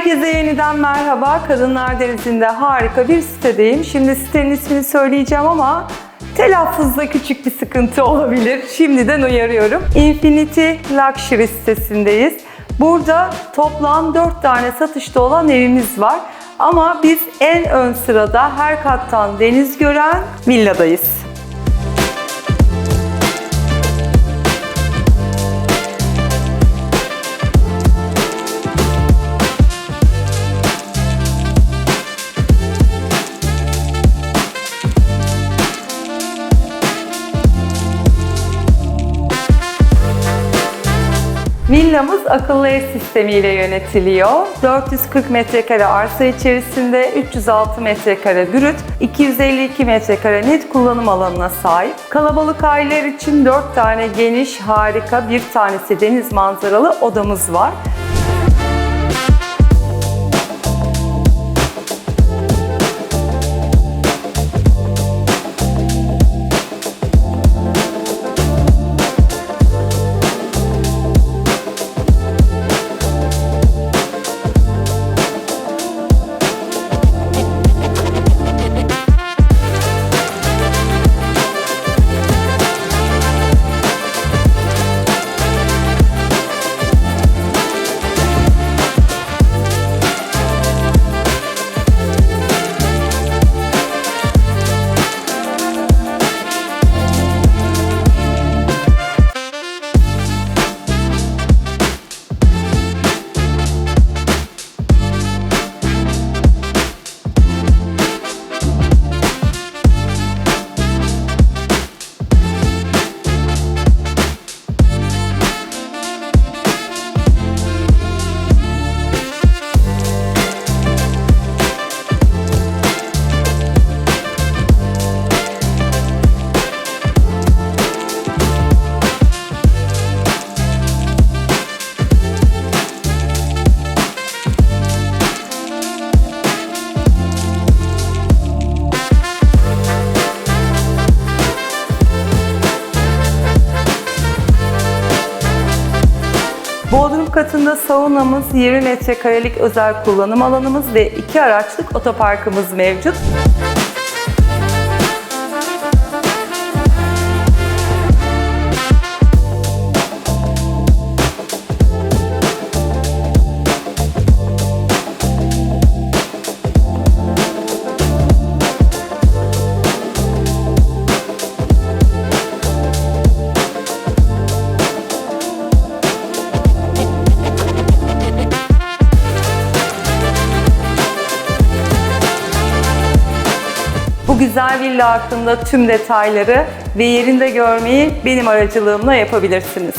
Herkese yeniden merhaba. Kadınlar Denizi'nde harika bir sitedeyim. Şimdi sitenin ismini söyleyeceğim ama telaffuzda küçük bir sıkıntı olabilir. Şimdiden uyarıyorum. Infinity Luxury sitesindeyiz. Burada toplam 4 tane satışta olan evimiz var. Ama biz en ön sırada her kattan deniz gören villadayız. Villamız akıllı ev sistemiyle yönetiliyor. 440 metrekare arsa içerisinde 306 metrekare brüt, 252 metrekare net kullanım alanına sahip. Kalabalık aileler için 4 tane geniş, harika, bir tanesi deniz manzaralı odamız var. Bodrum katında saunamız, 20 metrekarelik özel kullanım alanımız ve iki araçlık otoparkımız mevcut. Güzel villa hakkında tüm detayları ve yerinde görmeyi benim aracılığımla yapabilirsiniz.